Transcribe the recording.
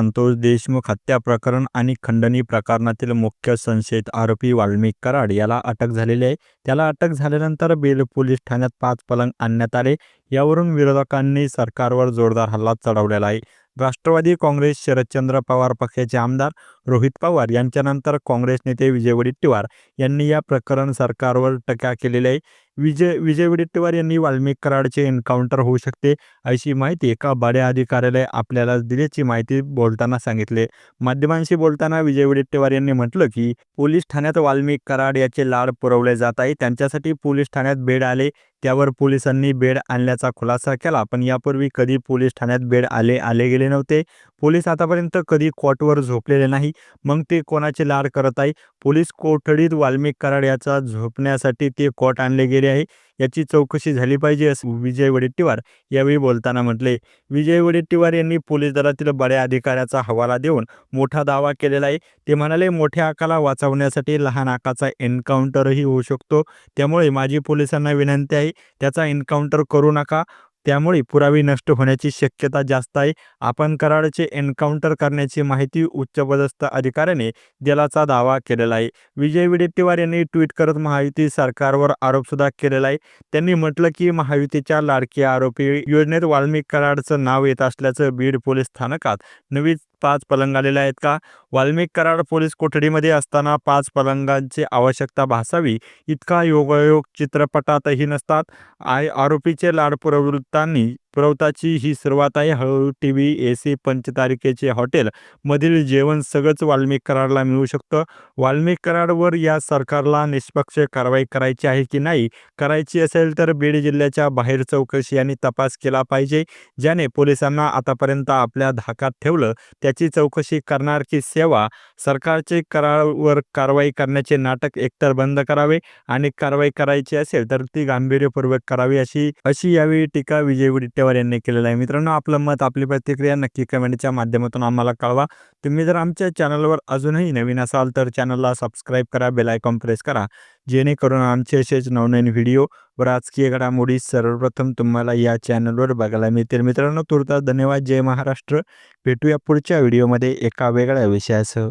संतोष देशमुख हत्या प्रकरण आणि खंडणी प्रकरणातील मुख्य संशयित आरोपी वाल्मिक कराड याला अटक झालेली आहे. त्याला अटक झाल्यानंतर बेल पोलीस ठाण्यात पाच पलंग आणण्यात आले. यावरून विरोधकांनी सरकारवर जोरदार हल्ला चढवलेला आहे. राष्ट्रवादी काँग्रेस शरदचंद्र पवार पक्षाचे आमदार रोहित पवार यांच्यानंतर काँग्रेस नेते विजय वडेट्टीवार यांनी या प्रकरण सरकारवर टीका केलेली आहे. विजय विजय वडेट्टीवार यांनी वाल्मिक कराडचे एन्काउंटर होऊ शकते अशी माहिती एका बड्या अधिकाऱ्याला आपल्याला दिल्याची माहिती बोलताना सांगितले. माध्यमांशी बोलताना विजय वडेट्टीवार यांनी म्हटलं की पोलीस ठाण्यात वाल्मिक कराड याचे लाड पुरवले जात आहे. त्यांच्यासाठी पोलीस ठाण्यात बेड आले. त्यावर पोलिसांनी बेड आणल्याचा खुलासा केला. पण यापूर्वी कधी पोलीस ठाण्यात बेड आले आले गेले नव्हते. पोलीस आतापर्यंत कधी कोर्टवर झोपलेले नाही. मग ते कोणाचे लाड करत आहे पोलीस कोठडीत वाल्मिक कराड याचा झोपण्यासाठी ते कोर्ट आणले गेले आहे. याची चौकशी झाली पाहिजे असं विजय वडेट्टीवार यावेळी बोलताना म्हटले. विजय वडेट्टीवार यांनी पोलीस दलातील बड्या अधिकाऱ्याचा हवाला देऊन मोठा दावा केलेला आहे. ते म्हणाले मोठ्या आकाला वाचवण्यासाठी लहान आकाचा एन्काउंटरही होऊ शकतो. त्यामुळे माझी पोलिसांना विनंती आहे त्याचा एन्काउंटर करू नका. त्यामुळे पुरावे नष्ट होण्याची शक्यता जास्त आहे. आपण कराडचे एन्काउंटर करण्याची माहिती उच्चपदस्थ अधिकाऱ्याने दिल्याचा दावा केलेला आहे. विजय विडेट्टीवार यांनी ट्विट करत महायुती सरकारवर आरोपसुद्धा केलेला आहे. त्यांनी म्हटलं की महायुतीच्या लाडकी आरोपी योजनेत वाल्मिक कराडचं नाव येत असल्याचं बीड पोलीस स्थानकात पाच पलंग आलेले आहेत का? वाल्मिक कराड पोलीस कोठडीमध्ये असताना पाच पलंगांची आवश्यकता भासावी. इतका योगायोग चित्रपटातही नसतात. आय आरोपीचे लाड पुरवतानी पुरवताची ही सुरुवात आहे. हळूहळू टी व्ही ए सी पंचतारिकेचे हॉटेल मधील जेवण सगळंच वाल्मिक कराडला मिळू शकतं. वाल्मिक कराडवर या सरकारला निष्पक्ष कारवाई करायची आहे की नाही? करायची असेल तर बीड जिल्ह्याच्या बाहेर चौकशी आणि तपास केला पाहिजे. ज्याने पोलिसांना आतापर्यंत आपल्या धाकात ठेवलं. त्याची चौकशी करणार की सेवा? सरकारचे करावर कारवाई करण्याचे नाटक एकतर बंद करावे आणि कारवाई करायची असेल तर ती गांभीर्यपूर्वक करावी अशी अशी यावेळी टीका विजय वडेट्टीवार यांनी केलेला आहे. मित्रांनो आपलं मत आपली प्रतिक्रिया नक्की कमेंटच्या माध्यमातून आम्हाला कळवा. तुम्ही जर आमच्या चॅनलवर अजूनही नवीन असाल तर चॅनलला सबस्क्राईब करा बेल आयकॉन प्रेस करा. जेणेकरून आमचे असेच नवनवीन व्हिडिओ व राजकीय घडामोडी सर्वप्रथम तुम्हाला या चॅनलवर बघायला मिळतील. मित्रांनो तुर्तास धन्यवाद. जय महाराष्ट्र. भेटूया पुढच्या व्हिडिओमध्ये एका वेगळ्या विषयासह.